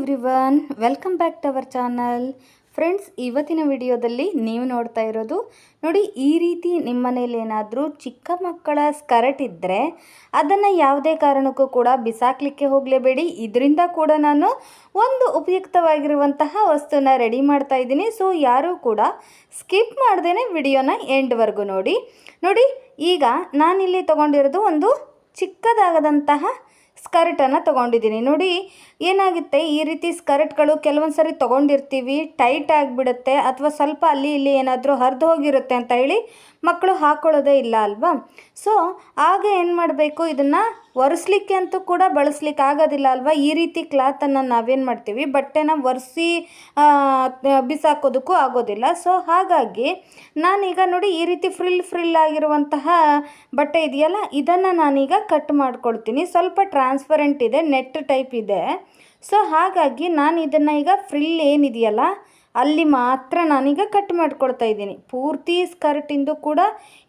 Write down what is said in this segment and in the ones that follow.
Everyone welcome back to our channel friends ಇವತ್ತಿನ ವಿಡಿಯೋದಲ್ಲಿ ನೀವು ನೋಡ್ತಾ ಇರೋದು ನೋಡಿ, ಈ ರೀತಿ ನಿಮ್ಮ ಮನೇಲಿ ಏನಾದರೂ ಚಿಕ್ಕ ಮಕ್ಕಳ ಸ್ಕರ್ಟ್ ಇದ್ದರೆ ಅದನ್ನು ಯಾವುದೇ ಕಾರಣಕ್ಕೂ ಕೂಡ ಬಿಸಾಕಲಿಕ್ಕೆ ಹೋಗಲೇಬೇಡಿ. ಇದರಿಂದ ಕೂಡ ನಾನು ಒಂದು ಉಪಯುಕ್ತವಾಗಿರುವಂತಹ ವಸ್ತುನ ರೆಡಿ ಮಾಡ್ತಾ ಇದ್ದೀನಿ. ಸೊ ಯಾರೂ ಕೂಡ ಸ್ಕಿಪ್ ಮಾಡ್ದೇ ವಿಡಿಯೋನ ಎಂಡ್ವರೆಗೂ ನೋಡಿ. ನೋಡಿ, ಈಗ ನಾನಿಲ್ಲಿ ತೊಗೊಂಡಿರೋದು ಒಂದು ಚಿಕ್ಕದಾಗದಂತಹ ಸ್ಕರ್ಟನ್ನು ತೊಗೊಂಡಿದ್ದೀನಿ. ನೋಡಿ, ಏನಾಗುತ್ತೆ? ಈ ರೀತಿ ಸ್ಕರ್ಟ್ಗಳು ಕೆಲವೊಂದು ಸರಿ ತೊಗೊಂಡಿರ್ತೀವಿ. ಟೈಟ್ ಆಗಿಬಿಡುತ್ತೆ ಅಥವಾ ಸ್ವಲ್ಪ ಅಲ್ಲಿ ಇಲ್ಲಿ ಏನಾದರೂ ಹರಿದು ಹೋಗಿರುತ್ತೆ ಅಂತ ಹೇಳಿ ಮಕ್ಕಳು ಹಾಕ್ಕೊಳ್ಳೋದೇ ಇಲ್ಲ ಅಲ್ವಾ? ಸೊ ಆಗ ಏನು ಮಾಡಬೇಕು? ಇದನ್ನು ಒರೆಸ್ಲಿಕ್ಕೆ ಅಂತೂ ಕೂಡ ಬಳಸ್ಲಿಕ್ಕೆ ಆಗೋದಿಲ್ಲ ಅಲ್ವಾ? ಈ ರೀತಿ ಕ್ಲಾತನ್ನು ನಾವೇನು ಮಾಡ್ತೀವಿ? ಬಟ್ಟೆನ ಒರೆಸಿ ಬಿಸಾಕೋದಕ್ಕೂ ಆಗೋದಿಲ್ಲ. ಸೊ, ಹಾಗಾಗಿ ನಾನೀಗ ನೋಡಿ ಈ ರೀತಿ ಫ್ರಿಲ್ ಫ್ರಿಲ್ ಆಗಿರುವಂತಹ ಬಟ್ಟೆ ಇದೆಯಲ್ಲ, ಇದನ್ನು ನಾನೀಗ ಕಟ್ ಮಾಡ್ಕೊಳ್ತೀನಿ. ಸ್ವಲ್ಪ ಟ್ರಾನ್ಸ್ಪರೆಂಟ್ ಇದೆ ನೆಟ್ ಟೈಪ್ ಇದೆ. ಸೊ ಹಾಗಾಗಿ ನಾನು ಇದನ್ನು ಈಗ ಫ್ರಿಲ್ ಏನಿದೆಯಲ್ಲ, ಅಲ್ಲಿ ಮಾತ್ರ ನಾನೀಗ ಕಟ್ ಮಾಡ್ಕೊಳ್ತಾ ಇದ್ದೀನಿ. ಪೂರ್ತಿ ಸ್ಕರ್ಟಿಂದು ಕೂಡ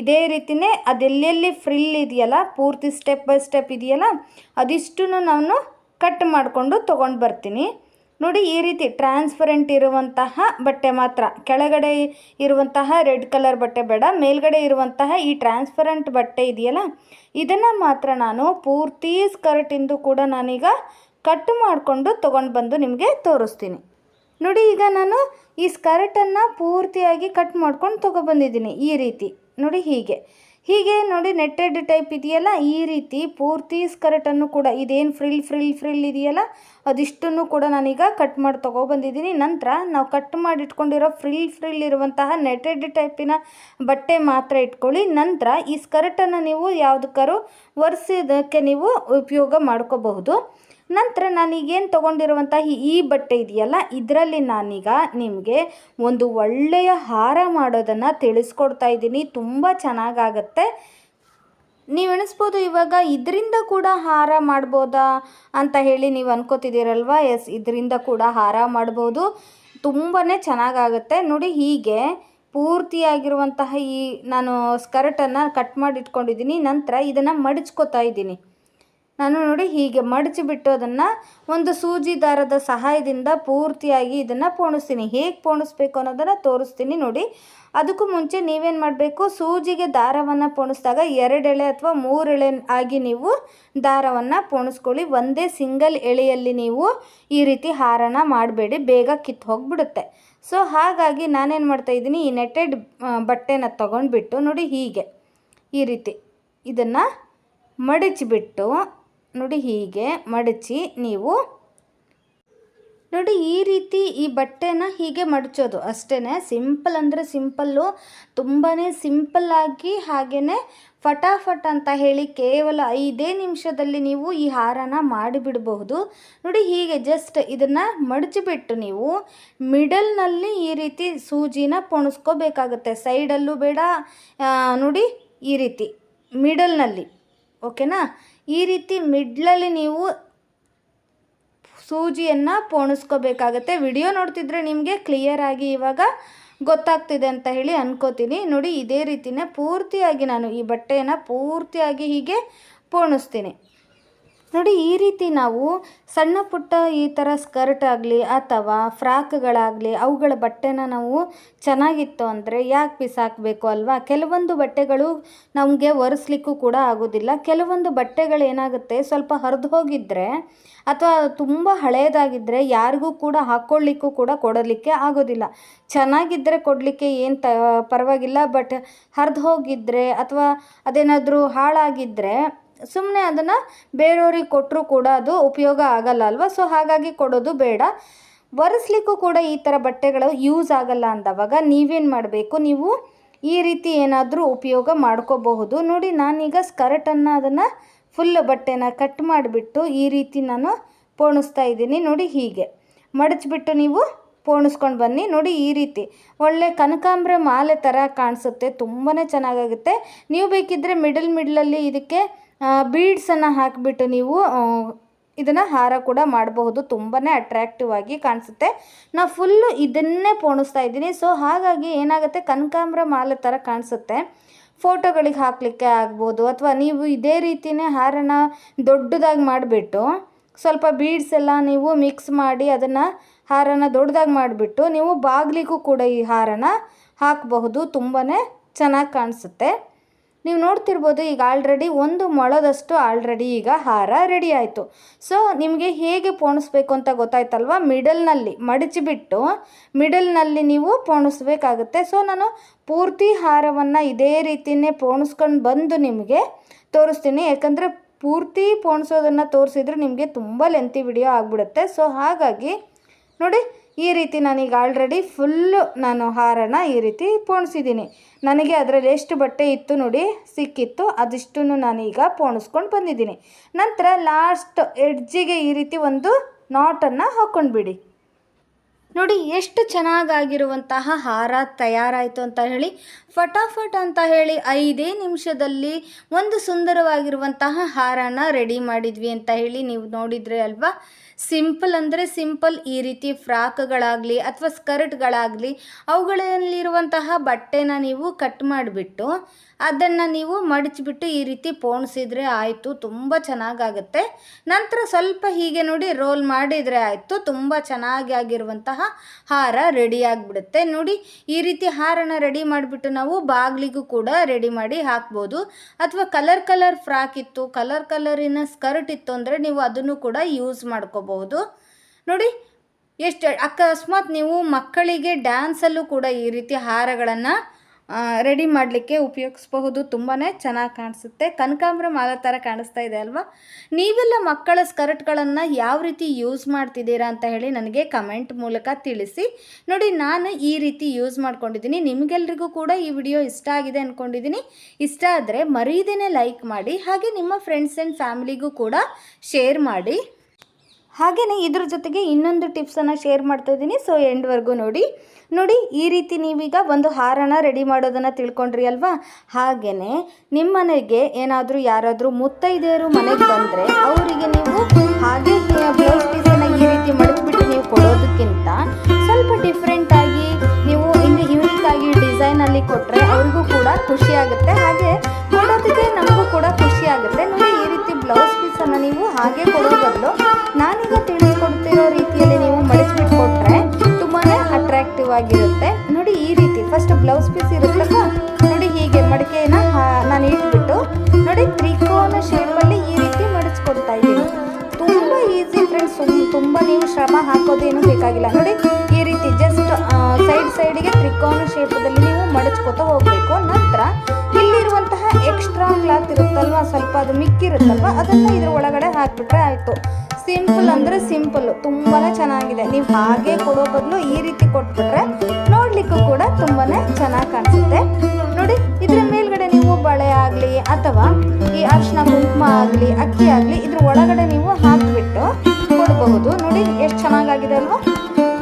ಇದೇ ರೀತಿಯೇ ಅದೆಲ್ಲೆಲ್ಲಿ ಫ್ರಿಲ್ ಇದೆಯಲ್ಲ, ಪೂರ್ತಿ ಸ್ಟೆಪ್ ಬೈ ಸ್ಟೆಪ್ ಇದೆಯಲ್ಲ ಅದಿಷ್ಟು ನಾನು ಕಟ್ ಮಾಡಿಕೊಂಡು ತೊಗೊಂಡು ಬರ್ತೀನಿ. ನೋಡಿ, ಈ ರೀತಿ ಟ್ರಾನ್ಸ್ಪರೆಂಟ್ ಇರುವಂತಹ ಬಟ್ಟೆ ಮಾತ್ರ. ಕೆಳಗಡೆ ಇರುವಂತಹ ರೆಡ್ ಕಲರ್ ಬಟ್ಟೆ ಬೇಡ, ಮೇಲ್ಗಡೆ ಇರುವಂತಹ ಈ ಟ್ರಾನ್ಸ್ಪರೆಂಟ್ ಬಟ್ಟೆ ಇದೆಯಲ್ಲ, ಇದನ್ನು ಮಾತ್ರ ನಾನು ಪೂರ್ತಿ ಸ್ಕರ್ಟಿಂದು ಕೂಡ ನಾನೀಗ ಕಟ್ ಮಾಡಿಕೊಂಡು ತೊಗೊಂಡು ಬಂದು ನಿಮಗೆ ತೋರಿಸ್ತೀನಿ. ನೋಡಿ, ಈಗ ನಾನು ಈ ಸ್ಕರ್ಟನ್ನು ಪೂರ್ತಿಯಾಗಿ ಕಟ್ ಮಾಡ್ಕೊಂಡು ತೊಗೊಬಂದಿದ್ದೀನಿ ಈ ರೀತಿ. ನೋಡಿ, ಹೀಗೆ. ಹೀಗೆ ನೋಡಿ ನೆಟ್ಟೆಡ್ ಟೈಪ್ ಇದೆಯಲ್ಲ, ಈ ರೀತಿ ಪೂರ್ತಿ ಸ್ಕರ್ಟನ್ನು ಕೂಡ, ಇದೇನು ಫ್ರಿಲ್ ಫ್ರಿಲ್ ಫ್ರಿಲ್ ಇದೆಯಲ್ಲ, ಅದಿಷ್ಟನ್ನು ಕೂಡ ನಾನೀಗ ಕಟ್ ಮಾಡಿ ತೊಗೊಬಂದಿದ್ದೀನಿ ನಂತರ ನಾವು ಕಟ್ ಮಾಡಿ ಇಟ್ಕೊಂಡಿರೋ ಫ್ರಿಲ್ ಫ್ರಿಲ್ ಇರುವಂತಹ ನೆಟ್ಟೆಡ್ ಟೈಪಿನ ಬಟ್ಟೆ ಮಾತ್ರ ಇಟ್ಕೊಳ್ಳಿ. ನಂತರ ಈ ಸ್ಕರ್ಟನ್ನು ನೀವು ಯಾವುದಕ್ಕಾರು ಒರೆಸಿದಕ್ಕೆ ನೀವು ಉಪಯೋಗ ಮಾಡ್ಕೋಬಹುದು. ನಂತರ ನಾನೀಗೇನು ತೊಗೊಂಡಿರುವಂತಹ ಈ ಬಟ್ಟೆ ಇದೆಯಲ್ಲ, ಇದರಲ್ಲಿ ನಾನೀಗ ನಿಮಗೆ ಒಂದು ಒಳ್ಳೆಯ ಹಾರ ಮಾಡೋದನ್ನು ತಿಳಿಸ್ಕೊಡ್ತಾ ಇದ್ದೀನಿ. ತುಂಬ ಚೆನ್ನಾಗಾಗತ್ತೆ. ನೀವು ಎಣಿಸ್ಬೋದು ಇವಾಗ ಇದರಿಂದ ಕೂಡ ಹಾರ ಮಾಡ್ಬೋದಾ ಅಂತ ಹೇಳಿ ನೀವು ಅನ್ಕೋತಿದ್ದೀರಲ್ವಾ? ಎಸ್, ಇದರಿಂದ ಕೂಡ ಹಾರ ಮಾಡ್ಬೋದು. ತುಂಬಾ ಚೆನ್ನಾಗಾಗುತ್ತೆ. ನೋಡಿ ಹೀಗೆ ಪೂರ್ತಿಯಾಗಿರುವಂತಹ ಈ ನಾನು ಸ್ಕರ್ಟನ್ನು ಕಟ್ ಮಾಡಿ ಇಟ್ಕೊಂಡಿದ್ದೀನಿ ನಂತರ ಇದನ್ನು ಮಡಚ್ಕೋತಾ ಇದ್ದೀನಿ. ನಾನು ನೋಡಿ ಹೀಗೆ ಮಡಚಿಬಿಟ್ಟು ಅದನ್ನು ಒಂದು ಸೂಜಿ ದಾರದ ಸಹಾಯದಿಂದ ಪೂರ್ತಿಯಾಗಿ ಇದನ್ನು ಪೋಣಿಸ್ತೀನಿ. ಹೇಗೆ ಪೋಣಿಸ್ಬೇಕು ಅನ್ನೋದನ್ನು ತೋರಿಸ್ತೀನಿ ನೋಡಿ. ಅದಕ್ಕೂ ಮುಂಚೆ ನೀವೇನು ಮಾಡಬೇಕು? ಸೂಜಿಗೆ ದಾರವನ್ನು ಪೋಣಿಸಿದಾಗ ಎರಡು ಎಳೆ ಅಥವಾ ಮೂರು ಎಳೆ ಆಗಿ ನೀವು ದಾರವನ್ನು ಪೋಣಿಸ್ಕೊಳ್ಳಿ. ಒಂದೇ ಸಿಂಗಲ್ ಎಳೆಯಲ್ಲಿ ನೀವು ಈ ರೀತಿ ಹಾರನ ಮಾಡಬೇಡಿ. ಬೇಗ ಕಿತ್ತು ಹೋಗಿಬಿಡುತ್ತೆ. ಸೊ ಹಾಗಾಗಿ ನಾನೇನು ಮಾಡ್ತಾಯಿದ್ದೀನಿ ಈ ನೆಟ್ಟೆಡ್ ಬಟ್ಟೆನ ತೊಗೊಂಡ್ಬಿಟ್ಟು ನೋಡಿ ಹೀಗೆ ಈ ರೀತಿ ಇದನ್ನು ಮಡಚಿಬಿಟ್ಟು ನೋಡಿ ಹೀಗೆ ಮಡಚಿ ನೀವು. ನೋಡಿ ಈ ರೀತಿ ಈ ಬಟ್ಟೆನ ಹೀಗೆ ಮಡಚೋದು. ಅಷ್ಟೇ ಸಿಂಪಲ್ ಅಂದರೆ ಸಿಂಪಲ್ಲು ತುಂಬಾ ಸಿಂಪಲ್ಲಾಗಿ ಹಾಗೆಯೇ ಫಟಾಫಟ್ ಅಂತ ಹೇಳಿ ಕೇವಲ ಐದೇ ನಿಮಿಷದಲ್ಲಿ ನೀವು ಈ ಹಾರನ ಮಾಡಿಬಿಡಬಹುದು. ನೋಡಿ ಹೀಗೆ ಜಸ್ಟ್ ಇದನ್ನು ಮಡಚಿಬಿಟ್ಟು ನೀವು ಮಿಡಲ್ನಲ್ಲಿ ಈ ರೀತಿ ಸೂಜಿನ ಪೊಣಿಸ್ಕೋಬೇಕಾಗುತ್ತೆ. ಸೈಡಲ್ಲೂ ಬೇಡ ನೋಡಿ ಈ ರೀತಿ ಮಿಡಲ್ನಲ್ಲಿ, ಓಕೆನಾ? ಈ ರೀತಿ ಮಿಡ್ಲಲ್ಲಿ ನೀವು ಸೂಜಿಯನ್ನು ಪೋಣಿಸ್ಕೋಬೇಕಾಗತ್ತೆ. ವಿಡಿಯೋ ನೋಡ್ತಿದ್ರೆ ನಿಮಗೆ ಕ್ಲಿಯರಾಗಿ ಇವಾಗ ಗೊತ್ತಾಗ್ತಿದೆ ಅಂತ ಹೇಳಿ ಅನ್ಕೋತೀನಿ. ನೋಡಿ, ಇದೇ ರೀತಿನೇ ಪೂರ್ತಿಯಾಗಿ ನಾನು ಈ ಬಟ್ಟೆಯನ್ನು ಪೂರ್ತಿಯಾಗಿ ಹೀಗೆ ಪೋಣಿಸ್ತೀನಿ. ನೋಡಿ, ಈ ರೀತಿ ನಾವು ಸಣ್ಣ ಪುಟ್ಟ ಈ ಥರ ಸ್ಕರ್ಟ್ ಆಗಲಿ ಅಥವಾ ಫ್ರಾಕ್ಗಳಾಗಲಿ ಅವುಗಳ ಬಟ್ಟೆನ ನಾವು ಚೆನ್ನಾಗಿತ್ತು ಅಂದರೆ ಯಾಕೆ ಬಿಸಾಕಬೇಕು ಅಲ್ವಾ? ಕೆಲವೊಂದು ಬಟ್ಟೆಗಳು ನಮಗೆ ಒರೆಸ್ಲಿಕ್ಕೂ ಕೂಡ ಆಗೋದಿಲ್ಲ. ಕೆಲವೊಂದು ಬಟ್ಟೆಗಳು ಏನಾಗುತ್ತೆ, ಸ್ವಲ್ಪ ಹರಿದು ಹೋಗಿದ್ದರೆ ಅಥವಾ ತುಂಬ ಹಳೆಯದಾಗಿದ್ದರೆ ಯಾರಿಗೂ ಕೂಡ ಹಾಕ್ಕೊಳ್ಳಿಕ್ಕೂ ಕೂಡ ಕೊಡಲಿಕ್ಕೆ ಆಗೋದಿಲ್ಲ. ಚೆನ್ನಾಗಿದ್ದರೆ ಕೊಡಲಿಕ್ಕೆ ಏನು ತ, ಪರವಾಗಿಲ್ಲ, ಬಟ್ ಹರಿದು ಹೋಗಿದ್ದರೆ ಅಥವಾ ಅದೇನಾದರೂ ಹಾಳಾಗಿದ್ದರೆ ಸುಮ್ಮನೆ ಅದನ್ನು ಬೇರೆಯವ್ರಿಗೆ ಕೊಟ್ಟರೂ ಕೂಡ ಅದು ಉಪಯೋಗ ಆಗಲ್ಲ ಅಲ್ವಾ? ಸೊ ಹಾಗಾಗಿ ಕೊಡೋದು ಬೇಡ. ಒರೆಸ್ಲಿಕ್ಕೂ ಕೂಡ ಈ ಥರ ಬಟ್ಟೆಗಳು ಯೂಸ್ ಆಗಲ್ಲ ಅಂದವಾಗ ನೀವೇನು ಮಾಡಬೇಕು? ನೀವು ಈ ರೀತಿ ಏನಾದರೂ ಉಪಯೋಗ ಮಾಡ್ಕೋಬಹುದು. ನೋಡಿ, ನಾನೀಗ ಸ್ಕರ್ಟನ್ನು ಅದನ್ನು ಫುಲ್ ಬಟ್ಟೆನ ಕಟ್ ಮಾಡಿಬಿಟ್ಟು ಈ ರೀತಿ ನಾನು ಪೋಣಿಸ್ತಾ ಇದ್ದೀನಿ. ನೋಡಿ, ಹೀಗೆ. ಮಡಚಿಬಿಟ್ಟು ನೀವು ಪೋಣಿಸ್ಕೊಂಡು ಬನ್ನಿ. ನೋಡಿ, ಈ ರೀತಿ. ಒಳ್ಳೆ ಕನಕಾಂಬ್ರ ಮಾಲೆ ಥರ ಕಾಣಿಸುತ್ತೆ. ತುಂಬಾ ಚೆನ್ನಾಗಾಗುತ್ತೆ. ನೀವು ಬೇಕಿದ್ದರೆ ಮಿಡಲ್ ಮಿಡ್ಲಲ್ಲಿ ಇದಕ್ಕೆ ಬೀಡ್ಸನ್ನು ಹಾಕಿಬಿಟ್ಟು ನೀವು ಇದನ್ನು ಹಾರ ಕೂಡ ಮಾಡಬಹುದು. ತುಂಬಾ ಅಟ್ರ್ಯಾಕ್ಟಿವ್ ಆಗಿ ಕಾಣಿಸುತ್ತೆ. ನಾವು ಫುಲ್ಲು ಇದನ್ನೇ ಪೋಣಿಸ್ತಾ ಇದ್ದೀನಿ. ಸೊ ಹಾಗಾಗಿ ಏನಾಗುತ್ತೆ? ಕನಕಾಂಬ್ರ ಮಾಲೆ ಥರ ಕಾಣಿಸುತ್ತೆ. ಫೋಟೋಗಳಿಗೆ ಹಾಕಲಿಕ್ಕೆ ಆಗ್ಬೋದು, ಅಥವಾ ನೀವು ಇದೇ ರೀತಿಯೇ ಹಾರನ ದೊಡ್ಡದಾಗಿ ಮಾಡಿಬಿಟ್ಟು, ಸ್ವಲ್ಪ ಬೀಡ್ಸ್ ಎಲ್ಲ ನೀವು ಮಿಕ್ಸ್ ಮಾಡಿ ಅದನ್ನು ಹಾರನ ದೊಡ್ಡದಾಗಿ ಮಾಡಿಬಿಟ್ಟು, ನೀವು ಬಾಗಿಲಿಗೂ ಕೂಡ ಈ ಹಾರನ ಹಾಕಬಹುದು. ತುಂಬಾ ಚೆನ್ನಾಗಿ ಕಾಣಿಸುತ್ತೆ. ನೀವು ನೋಡ್ತಿರ್ಬೋದು, ಈಗ ಆಲ್ರೆಡಿ ಒಂದು ಮೊಳದಷ್ಟು ಆಲ್ರೆಡಿ ಈಗ ಹಾರ ರೆಡಿ ಆಯಿತು. ಸೊ ನಿಮಗೆ ಹೇಗೆ ಪೋಣಿಸ್ಬೇಕು ಅಂತ ಗೊತ್ತಾಯ್ತಲ್ವ? ಮಿಡಲ್ನಲ್ಲಿ ಮಡಚಿಬಿಟ್ಟು ಮಿಡಲ್ನಲ್ಲಿ ನೀವು ಪೋಣಿಸ್ಬೇಕಾಗುತ್ತೆ. ಸೊ ನಾನು ಪೂರ್ತಿ ಹಾರವನ್ನು ಇದೇ ರೀತಿಯೇ ಪೋಣಿಸ್ಕೊಂಡು ಬಂದು ನಿಮಗೆ ತೋರಿಸ್ತೀನಿ. ಯಾಕಂದರೆ ಪೂರ್ತಿ ಪೋಣಿಸೋದನ್ನು ತೋರಿಸಿದ್ರೆ ನಿಮಗೆ ತುಂಬ ಲೆಂತಿ ವಿಡಿಯೋ ಆಗಿಬಿಡುತ್ತೆ. ಸೊ ಹಾಗಾಗಿ ನೋಡಿ ಈ ರೀತಿ ನಾನೀಗ ಆಲ್ರೆಡಿ ಫುಲ್ಲು ನಾನು ಹಾರನ ಈ ರೀತಿ ಪೋಣಿಸಿದ್ದೀನಿ. ನನಗೆ ಅದರಲ್ಲಿ ಎಷ್ಟು ಬಟ್ಟೆ ಇತ್ತು ನೋಡಿ ಸಿಕ್ಕಿತ್ತು, ಅದಿಷ್ಟನ್ನು ನಾನೀಗ ಪೋಣಿಸ್ಕೊಂಡು ಬಂದಿದ್ದೀನಿ. ನಂತರ ಲಾಸ್ಟ್ ಎಡ್ಜಿಗೆ ಈ ರೀತಿ ಒಂದು ನಾಟನ್ನು ಹಾಕ್ಕೊಂಡ್ಬಿಡಿ ನೋಡಿ ಎಷ್ಟು ಚೆನ್ನಾಗಾಗಿರುವಂತಹ ಹಾರ ತಯಾರಾಯಿತು ಅಂತ ಹೇಳಿ, ಫಟಾಫಟ್ ಅಂತ ಹೇಳಿ ಐದೇ ನಿಮಿಷದಲ್ಲಿ ಒಂದು ಸುಂದರವಾಗಿರುವಂತಹ ಹಾರನ ರೆಡಿ ಮಾಡಿದ್ವಿ ಅಂತ ಹೇಳಿ ನೀವು ನೋಡಿದರೆ ಅಲ್ವಾ? ಸಿಂಪಲ್ ಅಂದರೆ ಸಿಂಪಲ್ ಈ ರೀತಿ ಫ್ರಾಕ್ಗಳಾಗಲಿ ಅಥವಾ ಸ್ಕರ್ಟ್ಗಳಾಗಲಿ ಅವುಗಳಲ್ಲಿರುವಂತಹ ಬಟ್ಟೆನ ನೀವು ಕಟ್ ಮಾಡಿಬಿಟ್ಟು ಅದನ್ನು ನೀವು ಮಡಚಿಬಿಟ್ಟು ಈ ರೀತಿ ಪೋಣಿಸಿದರೆ ಆಯಿತು, ತುಂಬ ಚೆನ್ನಾಗಾಗುತ್ತೆ. ನಂತರ ಸ್ವಲ್ಪ ಹೀಗೆ ನೋಡಿ ರೋಲ್ ಮಾಡಿದರೆ ಆಯಿತು, ತುಂಬ ಚೆನ್ನಾಗಿ ಆಗಿರುವಂತಹ ಹಾರ ರೆಡಿ ಆಗಿಬಿಡುತ್ತೆ. ನೋಡಿ, ಈ ರೀತಿ ಹಾರನ ರೆಡಿ ಮಾಡಿಬಿಟ್ಟು ನಾವು ಬಾಗಿಲಿಗೂ ಕೂಡ ರೆಡಿ ಮಾಡಿ ಹಾಕ್ಬೋದು. ಅಥವಾ ಕಲರ್ ಕಲರ್ ಫ್ರಾಕ್ ಇತ್ತು, ಕಲರ್ ಕಲರಿನ ಸ್ಕರ್ಟ್ ಇತ್ತು ಅಂದರೆ ನೀವು ಅದನ್ನು ಕೂಡ ಯೂಸ್ ಮಾಡ್ಕೋಬಹುದು ನೋಡಿ, ಎಷ್ಟು ಅಕಸ್ಮಾತ್ ನೀವು ಮಕ್ಕಳಿಗೆ ಡ್ಯಾನ್ಸಲ್ಲೂ ಕೂಡ ಈ ರೀತಿ ಹಾರಗಳನ್ನು ರೆಡಿ ಮಾಡಲಿಕ್ಕೆ ಉಪಯೋಗಿಸಬಹುದು. ತುಂಬಾ ಚೆನ್ನಾಗಿ ಕಾಣಿಸುತ್ತೆ. ಕನಕಾಂಬ್ರ ಮಾಲ ಥರ ಕಾಣಿಸ್ತಾ ಇದೆ ಅಲ್ವಾ? ನೀವೆಲ್ಲ ಮಕ್ಕಳ ಸ್ಕರ್ಟ್ಗಳನ್ನು ಯಾವ ರೀತಿ ಯೂಸ್ ಮಾಡ್ತಿದ್ದೀರಾ ಅಂತ ಹೇಳಿ ನನಗೆ ಕಮೆಂಟ್ ಮೂಲಕ ತಿಳಿಸಿ. ನೋಡಿ, ನಾನು ಈ ರೀತಿ ಯೂಸ್ ಮಾಡ್ಕೊಂಡಿದ್ದೀನಿ. ನಿಮಗೆಲ್ರಿಗೂ ಕೂಡ ಈ ವಿಡಿಯೋ ಇಷ್ಟ ಆಗಿದೆ ಅಂದ್ಕೊಂಡಿದ್ದೀನಿ ಇಷ್ಟ ಆದರೆ ಮರೀದೇನೆ ಲೈಕ್ ಮಾಡಿ, ಹಾಗೆ ನಿಮ್ಮ ಫ್ರೆಂಡ್ಸ್ ಆ್ಯಂಡ್ ಫ್ಯಾಮಿಲಿಗೂ ಕೂಡ ಶೇರ್ ಮಾಡಿ. ಹಾಗೆಯೇ ಇದ್ರ ಜೊತೆಗೆ ಇನ್ನೊಂದು ಟಿಪ್ಸನ್ನು ಶೇರ್ ಮಾಡ್ತಾ ಇದ್ದೀನಿ. ಸೊ ಎಂಡ್ವರೆಗೂ ನೋಡಿ. ನೋಡಿ, ಈ ರೀತಿ ನೀವೀಗ ಒಂದು ಹಾರನ ರೆಡಿ ಮಾಡೋದನ್ನು ತಿಳ್ಕೊಂಡ್ರಿ ಅಲ್ವಾ? ಹಾಗೆಯೇ ನಿಮ್ಮ ಮನೆಗೆ ಏನಾದರೂ ಯಾರಾದರೂ ಮುತ್ತೈದೆಯರು ಮನೆಗೆ ಬಂದರೆ ಅವರಿಗೆ ನೀವು ಹಾಗೆ ಬ್ಲೌಸ್ ಪೀಸನ್ನು ಈ ರೀತಿ ಮಡಗಿಬಿಟ್ಟು ನೀವು ಕೊಡೋದಕ್ಕಿಂತ ಸ್ವಲ್ಪ ಡಿಫ್ರೆಂಟಾಗಿ ನೀವು ಇನ್ನು ಯೂನಿಕ್ ಆಗಿ ಡಿಸೈನಲ್ಲಿ ಕೊಟ್ಟರೆ ಅವ್ರಿಗೂ ಕೂಡ ಖುಷಿ ಆಗುತ್ತೆ. ಹಾಗೆ ಕೊಡೋದಕ್ಕೆ ನಮಗೂ ಕೂಡ ಖುಷಿ ಆಗುತ್ತೆ. ನೋಡಿ, ಈ ರೀತಿ ಬ್ಲೌಸ್ ಪೀಸನ್ನು ನೀವು ಹಾಗೆ ಕೊಡೋ ನಾನೀಗ ತಿಳಿಸ್ಕೊಡ್ತಿರೋ ರೀತಿಯಲ್ಲಿ ನೀವು ಮಡಿಸ್ಬಿಟ್ಟು ಕೊಟ್ಟರೆ ತುಂಬಾ ಅಟ್ರಾಕ್ಟಿವ್ ಆಗಿರುತ್ತೆ. ನೋಡಿ ಈ ರೀತಿ ಫಸ್ಟ್ ಬ್ಲೌಸ್ ಪೀಸ್ ಇರುತ್ತಲ್ಲ, ನೋಡಿ ಹೀಗೆ ಮಡಿಕೆನ ನಾನು ಇಟ್ಬಿಟ್ಟು, ನೋಡಿ ತ್ರಿಕೋನ ಶೇಪಲ್ಲಿ ಈ ರೀತಿ ಮಡಿಸ್ಕೊಡ್ತಾ ಇದ್ದೀನಿ. ತುಂಬ ಈಸಿ ಫ್ರೆಂಡ್ಸ್ ತುಂಬ ನೀವು ಶ್ರಮ ಹಾಕೋದೇನು ಬೇಕಾಗಿಲ್ಲ. ನೋಡಿ ಈ ರೀತಿ ಜಸ್ಟ್ ಸೈಡ್ ಸೈಡಿಗೆ ತ್ರಿಕೋನ ಶೇಪದಲ್ಲಿ ನೀವು ಮಡಚ್ಕೋತಾ ಹೋಗಬೇಕು. ನಂತರ ಇಲ್ಲಿರುವಂತಹ ಎಕ್ಸ್ಟ್ರಾ ಕ್ಲಾತ್ ಇರುತ್ತಲ್ವ, ಸ್ವಲ್ಪ ಅದು ಮಿಕ್ಕಿರುತ್ತಲ್ವ, ಅದನ್ನು ಇದ್ರ ಒಳಗಡೆ ಹಾಕ್ಬಿಟ್ರೆ ಆಯಿತು. ಸಿಂಪಲ್ ಅಂದರೆ ಸಿಂಪಲ್ ತುಂಬಾ ಚೆನ್ನಾಗಿದೆ. ನೀವು ಹಾಗೆ ಕೊಡೋ ಬದಲು ಈ ರೀತಿ ಕೊಟ್ಬಿಟ್ರೆ ನೋಡಲಿಕ್ಕೂ ಕೂಡ ತುಂಬಾ ಚೆನ್ನಾಗಿ ಕಾಣಿಸುತ್ತೆ. ನೋಡಿ, ಇದರ ಮೇಲ್ಗಡೆ ನೀವು ಬಳೆ ಆಗಲಿ ಅಥವಾ ಈ ಅರ್ಶನ ಕುಂಕುಮ ಆಗಲಿ, ಅಕ್ಕಿ ಆಗಲಿ, ಇದ್ರ ಒಳಗಡೆ ನೀವು ಹಾಕಿಬಿಟ್ಟು ಕೊಡಬಹುದು. ನೋಡಿ, ಎಷ್ಟು ಚೆನ್ನಾಗಾಗಿದೆ ಅಲ್ವಾ?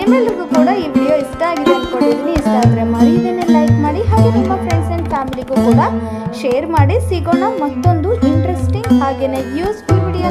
ನಿಮ್ಮೆಲ್ಲರಿಗೂ ಕೂಡ ಈ ವಿಡಿಯೋ ಇಷ್ಟ ಆಗಿದೆ ಅಂದ್ಕೊಂಡಿದ್ದೀನಿ ಇಷ್ಟ ಆದರೆ ಮರೀದೇನೆ ಲೈಕ್ ಮಾಡಿ, ಹಾಗೆ ನಿಮ್ಮ ಫ್ರೆಂಡ್ಸ್ ಆ್ಯಂಡ್ ಫ್ಯಾಮಿಲಿಗೂ ಕೂಡ ಶೇರ್ ಮಾಡಿ. ಸಿಗೋಣ ಮತ್ತೊಂದು ಇಂಟ್ರೆಸ್ಟಿಂಗ್ ಹಾಗೆಯೇ ಯೂಸ್ಫುಲ್ ವಿಡಿಯೋ